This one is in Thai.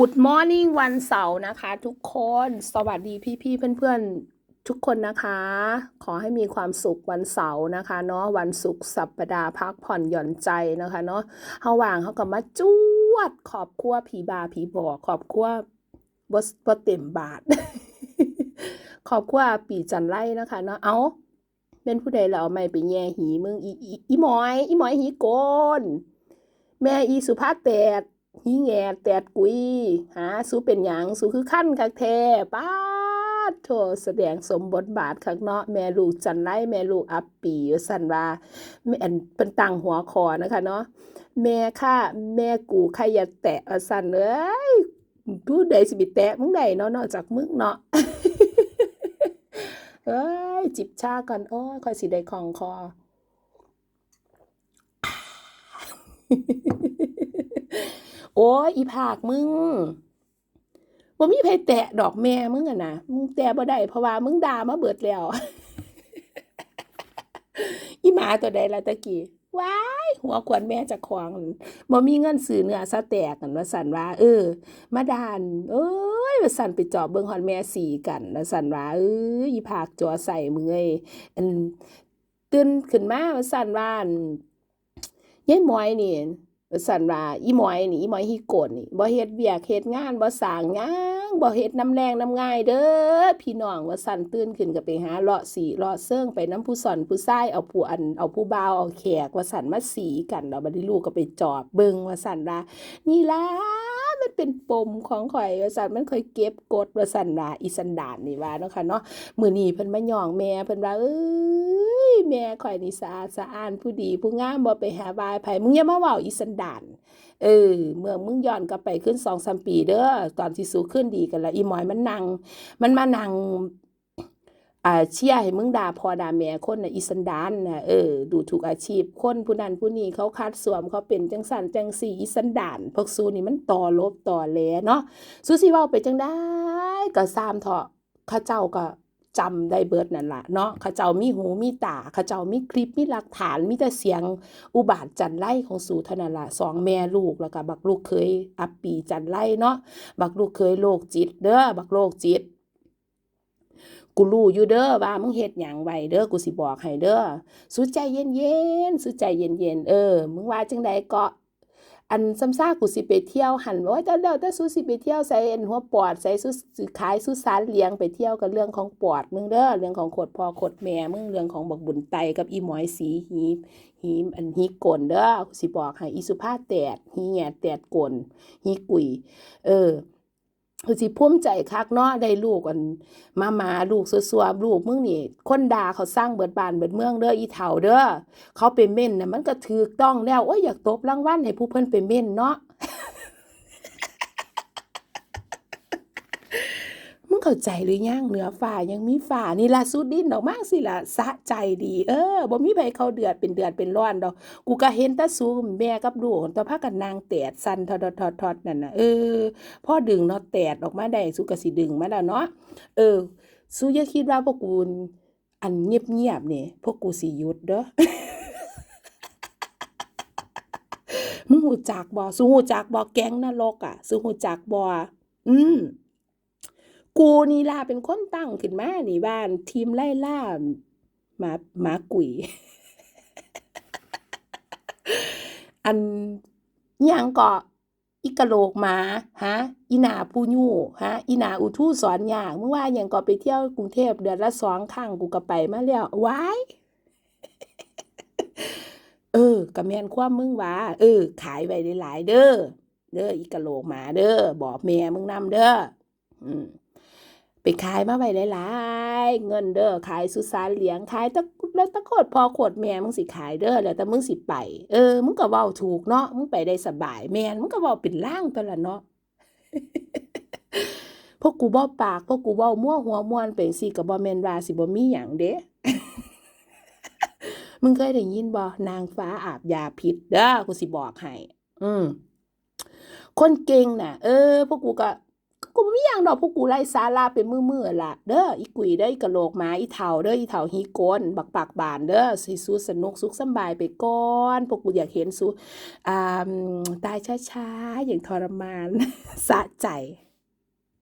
Good morning วันเสาร์นะคะ ทุกคนสวัสดีพี่ๆเพื่อนๆทุกคนนะคะ ขอให้มีความสุขวันเสาร์นะคะเนาะวันศุกร์สัปดาห์พักผ่อนหย่อนใจนะคะเนาะเฮาว่างเขาก็มาจวด ขอบครัวผีบาผีบอขอบครัวบ่บ่เต็มบาท ขอบครัวปีจันไล่นะคะเนาะเอาเป็นผู้ใดเอาไม้ไปแย่หีมึงอีอีอีหมอย อีหมอยหีโกนแม่อีสุภาพแตด หีแงแตดกุย หาสูเป็นหยังสูคือขั้นคักแท้ป้าดโถแสดงสมบทบาทคักเนาะแม่ลูกจันไลแม่ลูกอัปปีว่าซั่นว่าแม่อันเป็นตังหัวคอนะคะเนาะแม่ค่ะ แม่กูใครอย่าแตะว่าซั่นเอ้ยผู้ใดสิไปแตะมึงได้เนาะนอกจากมึงเนาะเอ้ยจิบชาก่อนโอ้ยคอยสิได้ของคอ โอ้ยอีผากมึงบ่มีไผแตะดอกแม่มึงอะนะมึงแตะบ่ได้เพราะว่ามึงด่ามาเบิดแล้ว อีหมาตัวใดล่ะตะกี้ว้ายหัวขวนแม่จะของบ่มีเงินซื้อเนื้อสะแตกกันว่าสันว่า เออ มาดาน เอ้ยว่าสันไปจอบเบิ่งฮอดแม่สีกันว่าสันว่าเอ้ยอีผากจอใส่มึงเอ้ยอันตื่นขึ้นมาว่าสันว่านยายหมอยนี่ สันว่าอีหมอยนี่อีหมอยฮีโกนนี่บ่เฮ็ดเวียกเฮ็ดงานบ่สร้างหยังบ่เฮ็ดน้ำแรงน้ำง่ายเด้อพี่น้องว่าสันตื่นขึ้นก็ไปหาเลาะสีเลาะเซิงไปน้ำผู้สอนผู้ชายเอาผู้อันเอาผู้บ่าวเอาแขกว่าสันมาสีกันแล้วบัดนี้ลูกก็ไปจอบเบิ่งว่าสันว่านี่ล่ะ เป็นปมของข่อยว่าสันมันค่อยเก็บกดว่าสันว่าอีสันดานนี่ว่าเนาะค่ะเนาะมือนีเพิ่นมาย่องแม่เพิ่นว่าเอ้ยแม่ข่อยนี่สะอาดสะอ้านผู้ดีผู้งามบ่ไปหาบายไผมึงอย่ามาเว้าอีสันดานเออเมื่อมึงย้อนกลับไปขึ้นสองสามปีเด้อตอนที่สูขึ้นดีกันละอีหมอยมันนั่งมันมานั่ง อาเชียให้มึงด่าพอด่าแม่คนนะอีสันดานนะเออดูถูกอาชีพคนผู้นั้นผู้นี้เขาคัดสวมเขาเป็นจังสันจังสีอีสันดานพวกซูนี่มันต่อลบต่อแหลเนาะซูสิเว้าไปจังได้ก็ซ้ำเถาะข้าเจ้าก็จำได้เบิดนั่นละเนาะข้าเจ้ามีหูมีตาข้าเจ้ามีคลิปมีหลักฐานมีแต่เสียงอุบาทจันไล่ของสู่เท่าละสองแม่ลูกแล้วก็บักลูกเคยอัปปีจันไล่เนาะบักลูกเคยโรคจิตเด้อบักโรคจิต กูรู้อยู่เด้อว่ามึงเฮ็ดหยังไว้เด้อกูสิบอกให้เด้อสู้ใจเย็นๆสู้ใจเย็นๆเออมึงว่าจังใดก็อันซ้ำซากกูสิไปเที่ยวหันโอ้ยแต่แล้วแต่สู้สิไปเที่ยวใส่เอันหัวปอดใส่สู้ขายสู้สารเลี้ยงไปเที่ยวกับเรื่องของปอดมึงเด้อเรื่องของโคดพ่อโคดแม่มึงเรื่องของบักบุญไตกับอีหมอยสีหีหีอันหีกลเด้อกูสิบอกให้อีสุภาพแตดหีแหงแตดกลหีกุยเออ คือสิพุ่มใจคักเนาะได้ลูกอันมามาลูกสัวๆลูกมึงนี่คนด่าเขาสร้างเบิดบานเบิดเมืองเด้ออีเถ่าเด้อเขาเป็นเม่นน่ะมันก็ถือต้องแล้วโอ้ยอยากตบรางวัลให้ผู้เพิ่นเป็นเม่นเนาะ มึง เข้าใจหรือยังเหนือฝ่ายังมีฝ่านี่ล่ะสุดดินดอกมากสิล่ะสะใจดี เออบ่มีไผเขาเดือดเป็นเดือดเป็นร้อนดอก กูก็เห็นต่ซูมแม่กับลูกตอนพากันนางแตดสันทอดๆๆๆนั่นน่ะเออพ่อดึงเนาะแตดออกมาได้สุกสิดึงมาแล้วเนาะเออซูอย่าคิดว่าพวกกูอันเงียบๆนี่ยพวกกูสิหยุดเด้อมึงหูจักบ่สูหูจักบ่แก๊งนรกอะสูหูจักบ่อืม กูนี่ล่ะเป็นคนตั้งขึ้นมานี่บ้าน ทีมไล่ล่าหมาหมากุยอันยังเกาะอีกะโหลกหมาฮะอีหนาปูยูฮะอีหนาอุทูสอนยากมึงว่ายังก็ไปเที่ยวกรุงเทพเดือนละสองครั้งกูก็ไปมาแล้วว้ายเออก็แมนความมึงว่าเออ ขายไว้หลายๆเด้อเด้ออีกะโหลกหมาเด้อบอกแม่มึงนำเด้ออืม ไปขายมาไว้หลายๆเงินเด้อขายสุสานเหลียงขายตะแล้วตะโคดพอโคดแม่มึงสิขายเด้อแล้วแต่มึงสิไป เออมึงก็เว้าถูกเนาะมึงไปได้สบายแม่นมึงก็เว้าเป็นล่างตัวละเนาะพวกกูเว้าปากพวกกูเว้ามั่วหัวมวนเป็นสิก็บ่แม่นว่าสิบ่มีหยังเด้มึงเคยได้ยินบ่นางฟ้าอาบยาพิษเด้อกูสิบอกให้อืมคนเก่งน่ะ เออ พวกกูก็ กูไม่อยังดอกพวกกูไล่ซาลาไปมื้อๆละเด้ออีกุยเด้ออีกะโหลกหมาอีเฒ่าเด้ออีเฒ่าฮีโกนบักปากบานเด้อสิสู้สนุกสุขสบายไปก่อนพวกกูอยากเห็นสู้อ่าตายช้าๆอย่างทรมานสะใจ